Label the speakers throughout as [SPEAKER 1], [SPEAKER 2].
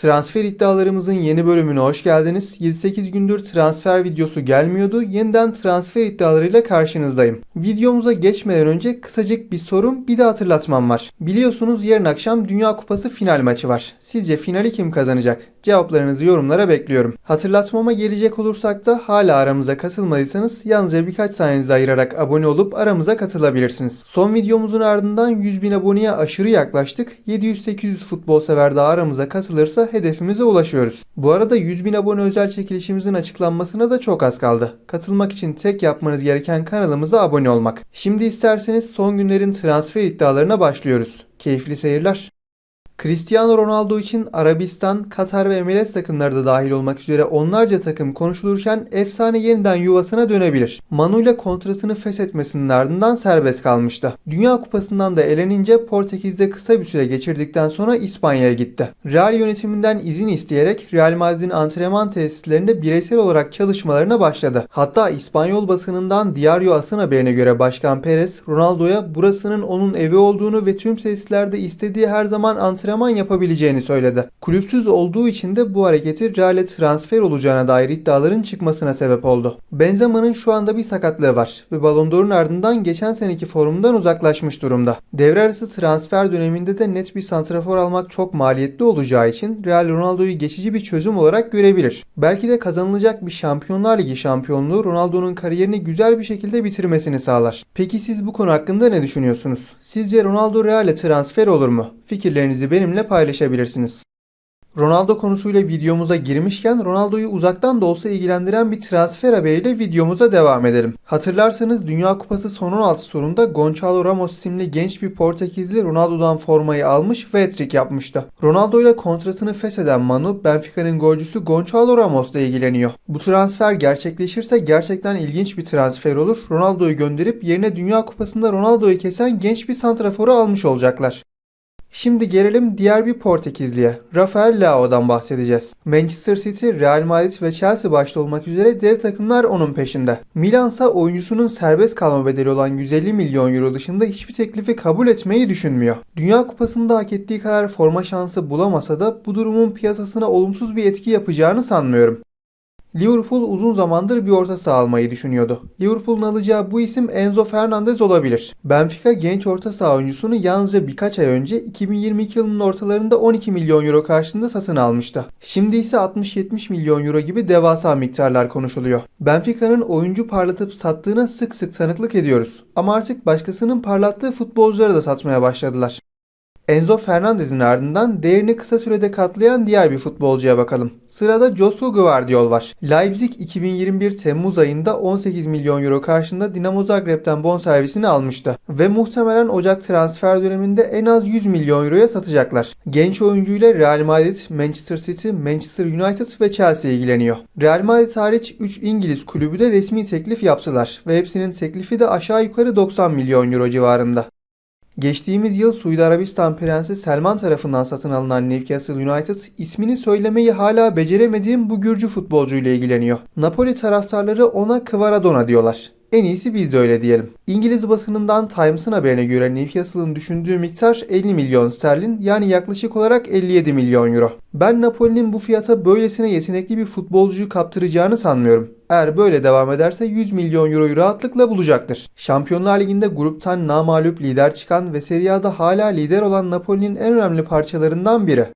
[SPEAKER 1] Transfer iddialarımızın yeni bölümüne hoş geldiniz. 7-8 gündür transfer videosu gelmiyordu. Yeniden transfer iddialarıyla karşınızdayım. Videomuza geçmeden önce kısacık bir sorun bir de hatırlatmam var. Biliyorsunuz yarın akşam Dünya Kupası final maçı var. Sizce finali kim kazanacak? Cevaplarınızı yorumlara bekliyorum. Hatırlatmama gelecek olursak da hala aramıza katılmadıysanız yalnızca birkaç saniyenizi ayırarak abone olup aramıza katılabilirsiniz. Son videomuzun ardından 100 bin aboneye aşırı yaklaştık. 700-800 futbol sever daha aramıza katılırsa hedefimize ulaşıyoruz. Bu arada 100 bin abone özel çekilişimizin açıklanmasına da çok az kaldı. Katılmak için tek yapmanız gereken kanalımıza abone olmak. Şimdi isterseniz son günlerin transfer iddialarına başlıyoruz. Keyifli seyirler. Cristiano Ronaldo için Arabistan, Katar ve MLS takımları da dahil olmak üzere onlarca takım konuşulurken efsane yeniden yuvasına dönebilir. Manu ile kontratını feshetmesinin ardından serbest kalmıştı. Dünya Kupası'ndan da elenince Portekiz'de kısa bir süre geçirdikten sonra İspanya'ya gitti. Real yönetiminden izin isteyerek Real Madrid'in antrenman tesislerinde bireysel olarak çalışmalarına başladı. Hatta İspanyol basınından Diario As'ın haberine göre Başkan Perez, Ronaldo'ya burasının onun evi olduğunu ve tüm tesislerde istediği her zaman antrenman antrenman yapabileceğini söyledi. Kulüpsüz olduğu için de bu hareketi Real'e transfer olacağına dair iddiaların çıkmasına sebep oldu. Benzema'nın şu anda bir sakatlığı var ve Ballon d'Or'un ardından geçen seneki formundan uzaklaşmış durumda. Devre arası transfer döneminde de net bir santrafor almak çok maliyetli olacağı için Real Ronaldo'yu geçici bir çözüm olarak görebilir. Belki de kazanılacak bir Şampiyonlar Ligi şampiyonluğu Ronaldo'nun kariyerini güzel bir şekilde bitirmesini sağlar. Peki siz bu konu hakkında ne düşünüyorsunuz? Sizce Ronaldo Real'e transfer olur mu? Fikirlerinizi benimle paylaşabilirsiniz. Ronaldo konusuyla videomuza girmişken Ronaldo'yu uzaktan da olsa ilgilendiren bir transfer haberiyle videomuza devam edelim. Hatırlarsanız Dünya Kupası son 16 sorunda Gonçalo Ramos isimli genç bir Portekizli Ronaldo'dan formayı almış ve hat-trick yapmıştı. Ronaldo ile kontratını fesheden Manu, Benfica'nın golcüsü Gonçalo Ramos'la ilgileniyor. Bu transfer gerçekleşirse gerçekten ilginç bir transfer olur. Ronaldo'yu gönderip yerine Dünya Kupası'nda Ronaldo'yu kesen genç bir santraforu almış olacaklar. Şimdi gelelim diğer bir Portekizliye. Rafael Leao'dan bahsedeceğiz. Manchester City, Real Madrid ve Chelsea başta olmak üzere dev takımlar onun peşinde. Milan ise oyuncusunun serbest kalma bedeli olan 150 milyon euro dışında hiçbir teklifi kabul etmeyi düşünmüyor. Dünya Kupası'nda hak ettiği kadar forma şansı bulamasa da bu durumun piyasasına olumsuz bir etki yapacağını sanmıyorum. Liverpool uzun zamandır bir orta saha almayı düşünüyordu. Liverpool'un alacağı bu isim Enzo Fernandez olabilir. Benfica genç orta saha oyuncusunu yalnızca birkaç ay önce 2022 yılının ortalarında 12 milyon euro karşılığında satın almıştı. Şimdi ise 60-70 milyon euro gibi devasa miktarlar konuşuluyor. Benfica'nın oyuncu parlatıp sattığına sık sık tanıklık ediyoruz. Ama artık başkasının parlattığı futbolcuları da satmaya başladılar. Enzo Fernandez'in ardından değerini kısa sürede katlayan diğer bir futbolcuya bakalım. Sırada Joshua Gvardiol var. Leipzig 2021 Temmuz ayında 18 milyon euro karşında Dinamo Zagreb'den bonservisini almıştı. Ve muhtemelen Ocak transfer döneminde en az 100 milyon euroya satacaklar. Genç oyuncuyla Real Madrid, Manchester City, Manchester United ve Chelsea ilgileniyor. Real Madrid hariç 3 İngiliz kulübü de resmi teklif yaptılar ve hepsinin teklifi de aşağı yukarı 90 milyon euro civarında. Geçtiğimiz yıl Suudi Arabistan Prensi Selman tarafından satın alınan Newcastle United ismini söylemeyi hala beceremediğim bu Gürcü futbolcuyla ilgileniyor. Napoli taraftarları ona Kvaradona diyorlar. En iyisi biz de öyle diyelim. İngiliz basınından Times'ın haberine göre Newcastle'ın düşündüğü miktar 50 milyon sterlin yani yaklaşık olarak 57 milyon euro. Ben Napoli'nin bu fiyata böylesine yetenekli bir futbolcuyu kaptıracağını sanmıyorum. Eğer böyle devam ederse 100 milyon euroyu rahatlıkla bulacaktır. Şampiyonlar Ligi'nde gruptan namalup lider çıkan ve Serie A'da hala lider olan Napoli'nin en önemli parçalarından biri.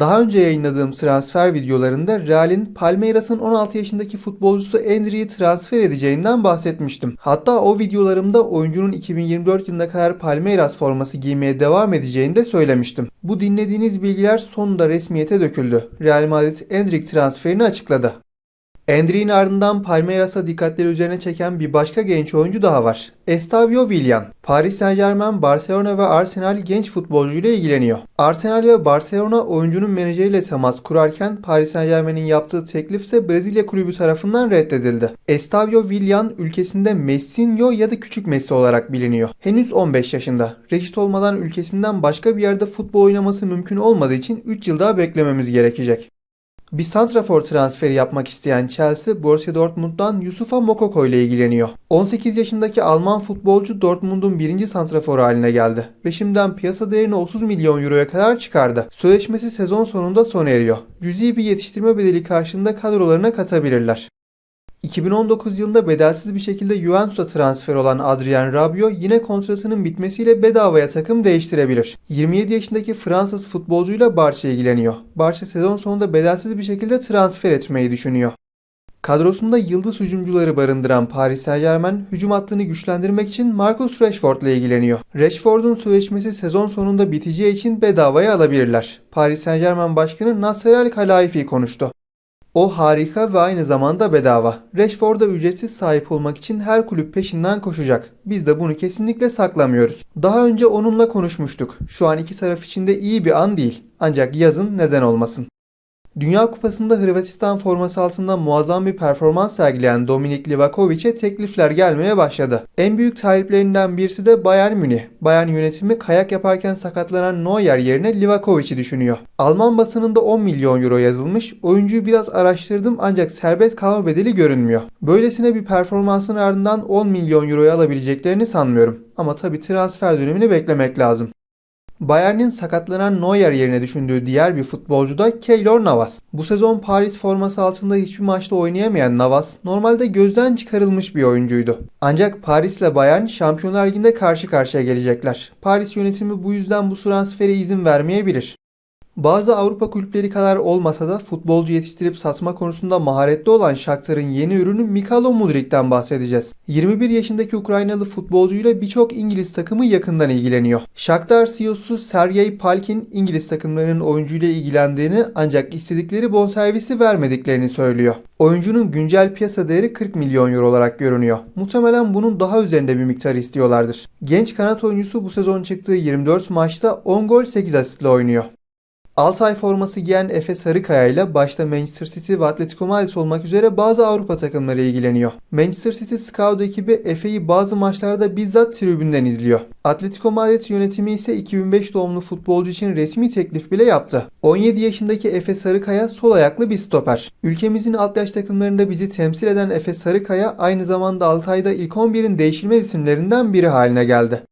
[SPEAKER 1] Daha önce yayınladığım transfer videolarında Real'in Palmeiras'ın 16 yaşındaki futbolcusu Endri'yi transfer edeceğinden bahsetmiştim. Hatta o videolarımda oyuncunun 2024 yılına kadar Palmeiras forması giymeye devam edeceğini de söylemiştim. Bu dinlediğiniz bilgiler sonunda resmiyete döküldü. Real Madrid Endrick transferini açıkladı. Endrick'in ardından Palmeiras'a dikkatleri üzerine çeken bir başka genç oyuncu daha var. Estavio Willian. Paris Saint Germain, Barcelona ve Arsenal genç futbolcuyla ilgileniyor. Arsenal ve Barcelona oyuncunun menajeriyle temas kurarken Paris Saint Germain'in yaptığı teklif ise Brezilya kulübü tarafından reddedildi. Estavio Willian ülkesinde Messinho ya da küçük Messi olarak biliniyor. Henüz 15 yaşında. Reşit olmadan ülkesinden başka bir yerde futbol oynaması mümkün olmadığı için 3 yıl daha beklememiz gerekecek. Bir santrafor transferi yapmak isteyen Chelsea, Borussia Dortmund'dan Yusufa Mokoko ile ilgileniyor. 18 yaşındaki Alman futbolcu Dortmund'un birinci santraforu haline geldi ve şimdiden piyasa değerini 30 milyon euroya kadar çıkardı. Sözleşmesi sezon sonunda sona eriyor. Cüzi bir yetiştirme bedeli karşılığında kadrolarına katabilirler. 2019 yılında bedelsiz bir şekilde Juventus'a transfer olan Adrien Rabiot yine kontratının bitmesiyle bedavaya takım değiştirebilir. 27 yaşındaki Fransız futbolcuyla Barça ilgileniyor. Barça sezon sonunda bedelsiz bir şekilde transfer etmeyi düşünüyor. Kadrosunda yıldız hücumcuları barındıran Paris Saint Germain hücum hattını güçlendirmek için Marcus Rashford ile ilgileniyor. Rashford'un sözleşmesi sezon sonunda biteceği için bedavaya alabilirler. Paris Saint Germain Başkanı Nasser El Khelaifi konuştu. O harika ve aynı zamanda bedava. Rashford'a ücretsiz sahip olmak için her kulüp peşinden koşacak. Biz de bunu kesinlikle saklamıyoruz. Daha önce onunla konuşmuştuk. Şu an iki taraf için de iyi bir an değil. Ancak yazın neden olmasın. Dünya Kupası'nda Hırvatistan forması altında muazzam bir performans sergileyen Dominik Livakovic'e teklifler gelmeye başladı. En büyük taliplerinden birisi de Bayern Münih. Bayern yönetimi kayak yaparken sakatlanan Neuer yerine Livakovic'i düşünüyor. Alman basınında 10 milyon euro yazılmış. Oyuncuyu biraz araştırdım ancak serbest kalma bedeli görünmüyor. Böylesine bir performansın ardından 10 milyon euroya alabileceklerini sanmıyorum. Ama tabi transfer dönemini beklemek lazım. Bayern'in sakatlanan Neuer yerine düşündüğü diğer bir futbolcu da Keylor Navas. Bu sezon Paris forması altında hiçbir maçta oynayamayan Navas normalde gözden çıkarılmış bir oyuncuydu. Ancak Paris ile Bayern Şampiyonlar Ligi'nde karşı karşıya gelecekler. Paris yönetimi bu yüzden bu transfere izin vermeyebilir. Bazı Avrupa kulüpleri kadar olmasa da futbolcu yetiştirip satma konusunda maharetli olan Shakhtar'ın yeni ürünü Mikhailo Mudrik'ten bahsedeceğiz. 21 yaşındaki Ukraynalı futbolcuyla birçok İngiliz takımı yakından ilgileniyor. Shakhtar CEO'su Sergey Palkin İngiliz takımlarının oyuncuyla ilgilendiğini ancak istedikleri bonservisi vermediklerini söylüyor. Oyuncunun güncel piyasa değeri 40 milyon euro olarak görünüyor. Muhtemelen bunun daha üzerinde bir miktar istiyorlardır. Genç kanat oyuncusu bu sezon çıktığı 24 maçta 10 gol 8 asistle oynuyor. Altay forması giyen Efe Sarıkaya ile başta Manchester City ve Atletico Madrid olmak üzere bazı Avrupa takımları ilgileniyor. Manchester City Scout ekibi Efe'yi bazı maçlarda bizzat tribünden izliyor. Atletico Madrid yönetimi ise 2005 doğumlu futbolcu için resmi teklif bile yaptı. 17 yaşındaki Efe Sarıkaya sol ayaklı bir stoper. Ülkemizin alt yaş takımlarında bizi temsil eden Efe Sarıkaya aynı zamanda Altay'da ilk 11'in değişilmez isimlerinden biri haline geldi.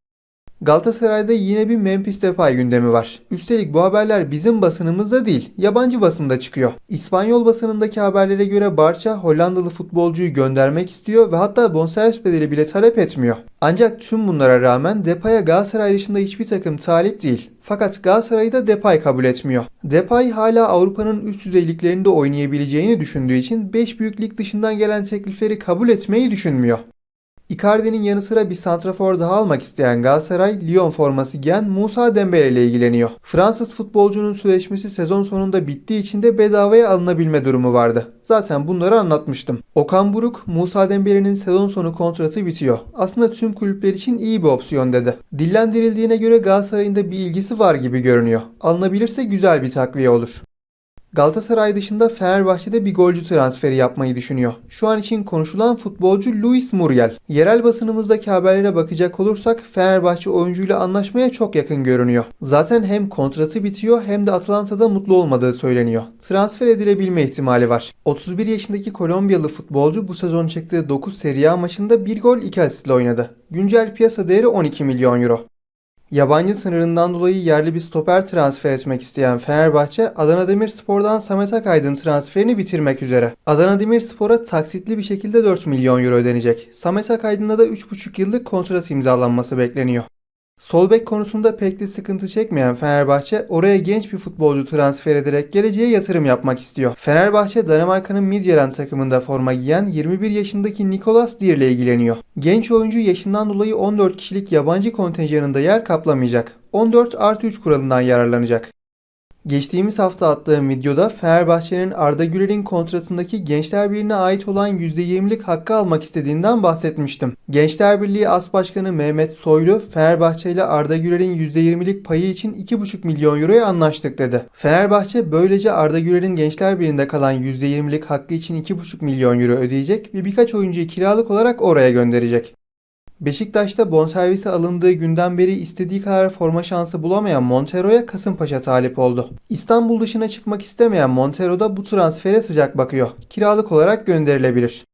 [SPEAKER 1] Galatasaray'da yine bir Memphis Depay gündemi var. Üstelik bu haberler bizim basınımızda değil, yabancı basında çıkıyor. İspanyol basınındaki haberlere göre Barça Hollandalı futbolcuyu göndermek istiyor ve hatta bonservis bedeli bile talep etmiyor. Ancak tüm bunlara rağmen Depay'a Galatasaray dışında hiçbir takım talip değil. Fakat Galatasaray'ı da Depay kabul etmiyor. Depay hala Avrupa'nın üst düzey liglerinde oynayabileceğini düşündüğü için 5 büyük dışından gelen teklifleri kabul etmeyi düşünmüyor. Icardi'nin yanı sıra bir santrafor daha almak isteyen Galatasaray, Lyon forması giyen Musa Dembele ile ilgileniyor. Fransız futbolcunun sözleşmesi sezon sonunda bittiği için de bedavaya alınabilme durumu vardı. Zaten bunları anlatmıştım. Okan Buruk, Musa Dembele'nin sezon sonu kontratı bitiyor. Aslında tüm kulüpler için iyi bir opsiyon dedi. Dillendirildiğine göre Galatasaray'ın da bir ilgisi var gibi görünüyor. Alınabilirse güzel bir takviye olur. Galatasaray dışında Fenerbahçe'de bir golcü transferi yapmayı düşünüyor. Şu an için konuşulan futbolcu Luis Muriel. Yerel basınımızdaki haberlere bakacak olursak Fenerbahçe oyuncuyla anlaşmaya çok yakın görünüyor. Zaten hem kontratı bitiyor hem de Atlanta'da mutlu olmadığı söyleniyor. Transfer edilebilme ihtimali var. 31 yaşındaki Kolombiyalı futbolcu bu sezon çıktığı 9 Serie A maçında 1 gol 2 asistle oynadı. Güncel piyasa değeri 12 milyon euro. Yabancı sınırından dolayı yerli bir stoper transfer etmek isteyen Fenerbahçe, Adana Demirspor'dan Samet Akaydın transferini bitirmek üzere. Adana Demirspor'a taksitli bir şekilde 4 milyon euro ödenecek. Samet Akaydın'a da 3,5 yıllık kontrat imzalanması bekleniyor. Sol bek konusunda pek de sıkıntı çekmeyen Fenerbahçe oraya genç bir futbolcu transfer ederek geleceğe yatırım yapmak istiyor. Fenerbahçe Danimarka'nın Midtjylland takımında forma giyen 21 yaşındaki Nicolas Dier ile ilgileniyor. Genç oyuncu yaşından dolayı 14 kişilik yabancı kontenjanında yer kaplamayacak. 14 artı 3 kuralından yararlanacak. Geçtiğimiz hafta attığım videoda Fenerbahçe'nin Arda Güler'in kontratındaki Gençler Birliği'ne ait olan %20'lik hakkı almak istediğinden bahsetmiştim. Gençler Birliği As Başkanı Mehmet Soylu, Fenerbahçe ile Arda Güler'in %20'lik payı için 2,5 milyon euroya anlaştık dedi. Fenerbahçe böylece Arda Güler'in Gençler Birliği'nde kalan %20'lik hakkı için 2,5 milyon euro ödeyecek ve birkaç oyuncuyu kiralık olarak oraya gönderecek. Beşiktaş'ta bonservisi alındığı günden beri istediği kadar forma şansı bulamayan Montero'ya Kasımpaşa talip oldu. İstanbul dışına çıkmak istemeyen Montero da bu transfere sıcak bakıyor. Kiralık olarak gönderilebilir.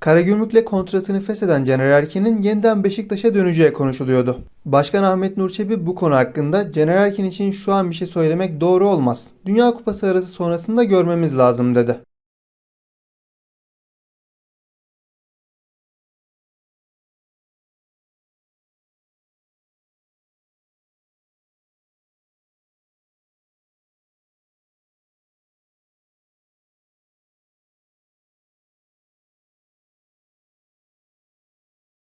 [SPEAKER 1] Karagümrük'le kontratını fesheden Caner Erkin'in yeniden Beşiktaş'a döneceği konuşuluyordu. Başkan Ahmet Nur Çebi bu konu hakkında Caner Erkin için şu an bir şey söylemek doğru olmaz. Dünya Kupası arası sonrasında görmemiz lazım dedi.